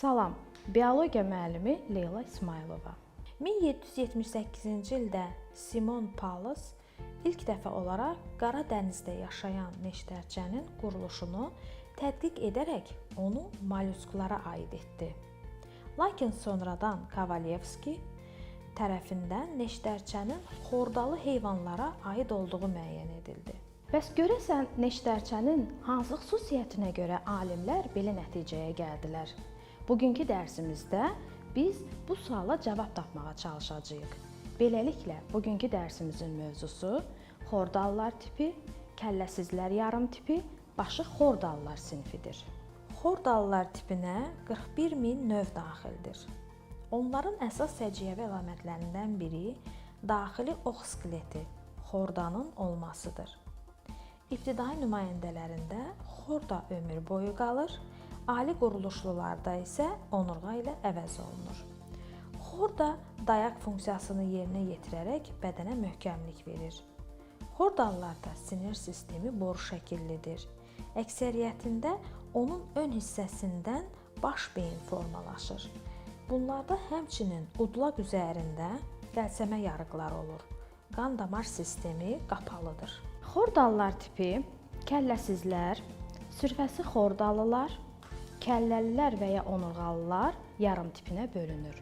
Salam, biologiya müəllimi Leyla İsmailova. 1778-ci ildə Simon Pallas ilk dəfə olaraq Qara dənizdə yaşayan neştərçənin quruluşunu tədqiq edərək onu mollyusklara aid etdi. Lakin sonradan Kovalyevski tərəfindən neştərçənin xordalı heyvanlara aid olduğu müəyyən edildi. Bəs görəsən neştərçənin hansı xüsusiyyətinə görə alimlər belə nəticəyə gəldilər? Bugünkü dərsimizdə biz bu suala cavab tapmağa çalışacağıq. Beləliklə, bugünkü dərsimizin mövzusu xordallar tipi, kəlləsizlər yarım tipi, başı xordallar sinfidir. Xordallar tipinə 41 min növ daxildir. Onların əsas səciyyəvi əlamətlərindən biri daxili ox skeleti, xordanın olmasıdır. İbtidai nümayəndələrində xorda ömür boyu qalır, ali quruluşlularda isə onurğa ilə əvəz olunur. Xorda dayaq funksiyasını yerinə yetirərək bədənə möhkəmlik verir. Xordallarda sinir sistemi boru şəkillidir. Əksəriyyətində onun ön hissəsindən baş beyin formalaşır. Bunlarda həmçinin udlaq üzərində qəlsəmə yarıqları olur. Qan damar sistemi qapalıdır. Xordallar tipi kəlləsizlər, sürfəsi xordalılar, kəlləlilər və ya onurğalılar yarım tipinə bölünür.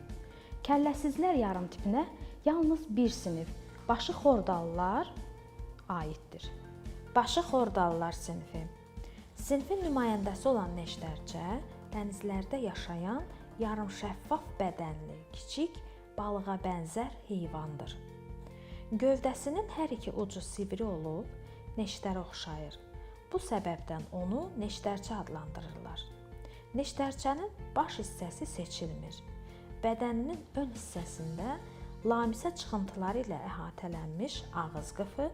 Kəlləsizlər yarım tipinə yalnız bir sinif, başı xordalılar aiddir. Başı xordalılar sinfi. Sinfin nümayəndəsi olan neştərçə dənizlərdə yaşayan yarımşəffaf bədənli, kiçik balığa bənzər heyvandır. Gövdəsinin hər iki ucu sivri olub, neştərə oxşayır. Bu səbəbdən onu neştərçə adlandırırlar. Neştərçənin baş hissəsi seçilmir. Bədəninin ön hissəsində lamisə çıxıntıları ilə əhatələnmiş ağız qıfı,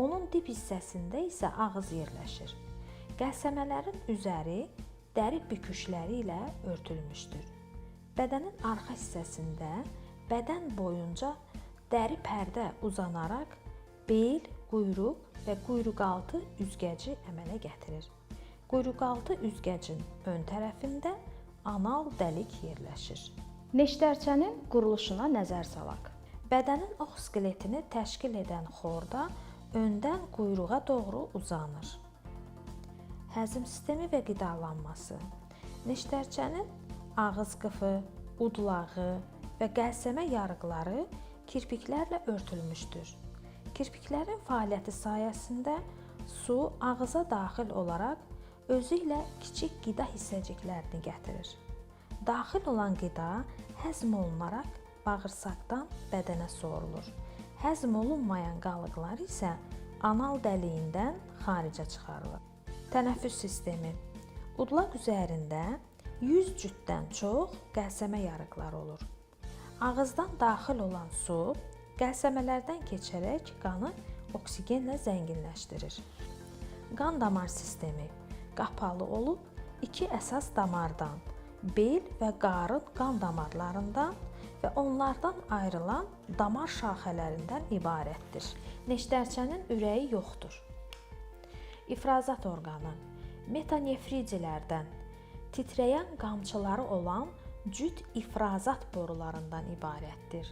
onun dib hissəsində isə ağız yerləşir. Qəlsəmələrin üzəri dəri büküşləri ilə örtülmüşdür. Bədənin arxa hissəsində bədən boyunca dəri pərdə uzanaraq bel, quyruq və quyruqaltı üzgəci əmələ gətirir. Quyruqaltı üzgəcin ön tərəfində anal dəlik yerləşir. Neştərçənin quruluşuna nəzər salaq. Bədənin ox skeletini təşkil edən xorda öndən quyruğa doğru uzanır. Həzm sistemi və qidalanması. Neştərçənin ağız qıfı, udlağı və qəlsəmə yarıqları kirpiklərlə örtülmüşdür. Kirpiklərin fəaliyyəti sayəsində su ağıza daxil olaraq özü ilə kiçik qida hissəciklərini gətirir. Daxil olan qida həzm olunaraq bağırsaqdan bədənə sorulur. Həzm olunmayan qalıqlar isə anal dəliyindən xaricə çıxarılır. Tənəffüs sistemi. Udlaq üzərində 100 cütdən çox qəlsəmə yarıqları olur. Ağızdan daxil olan su qəlsəmələrdən keçərək qanı oksigenlə zənginləşdirir. Qan damar sistemi qapalı olub iki əsas damardan, bel və qarın qan damarlarından və onlardan ayrılan damar şaxələrindən ibarətdir. Neştərçənin ürəyi yoxdur. İfrazat orqanı metanefridilərdən titrəyən qamçıları olan cüt ifrazat borularından ibarətdir.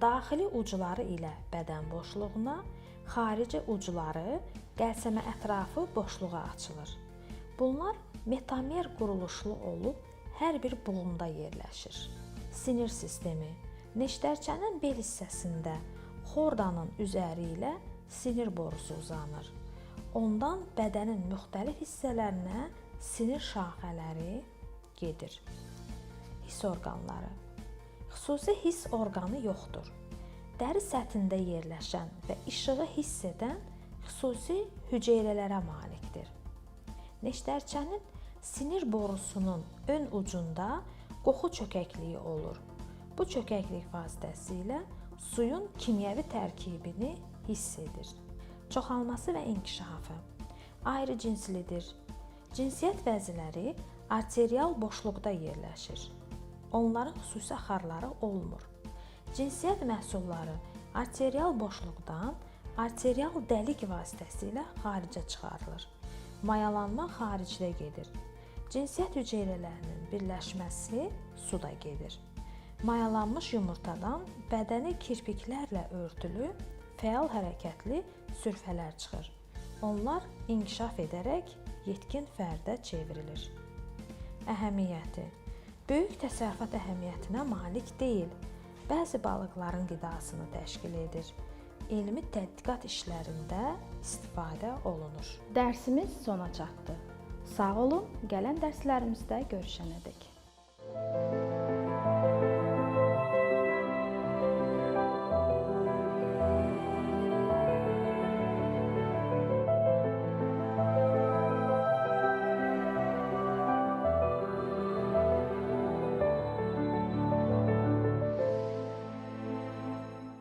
Daxili ucları ilə bədən boşluğuna, xarici ucları qəlsəmə ətrafı boşluğa açılır. Bunlar metamer quruluşlu olub hər bir buğumda yerləşir. Sinir sistemi neştərçənin bel hissəsində xordanın üzəri ilə sinir borusu uzanır. Ondan bədənin müxtəlif hissələrinə sinir şaxələri gedir. Hiss orqanları. Xüsusi hiss orqanı yoxdur. Dəri səthində yerləşən və işığı hiss edən xüsusi hüceyrələrə malikdir. Neştərçənin sinir borusunun ön ucunda qoxu çökəkliyi olur. Bu çökəklik vasitəsilə suyun kimyəvi tərkibini hiss edir. Çoxalması və inkişafı. Ayrı cinslidir. Cinsiyyət vəziləri arterial boşluqda yerləşir. Onların xüsusi axarları olmur. Cinsiyyət məhsulları arterial boşluqdan arterial dəlik vasitəsilə xaricə çıxarılır. Mayalanma xaricdə gedir. Cinsiyyət hüceyrələrinin birləşməsi suda gedir. Mayalanmış yumurtadan bədəni kirpiklərlə örtülü, fəal hərəkətli sürfələr çıxır. Onlar inkişaf edərək yetkin fərdə çevrilir. Əhəmiyyəti Böyük təsərrüfat əhəmiyyətinə malik deyil. Bəzi balıqların qidasını təşkil edir. Elmi tədqiqat işlərində istifadə olunur. Dərsimiz sona çatdı. Sağ olun, gələn dərslərimizdə görüşənədək.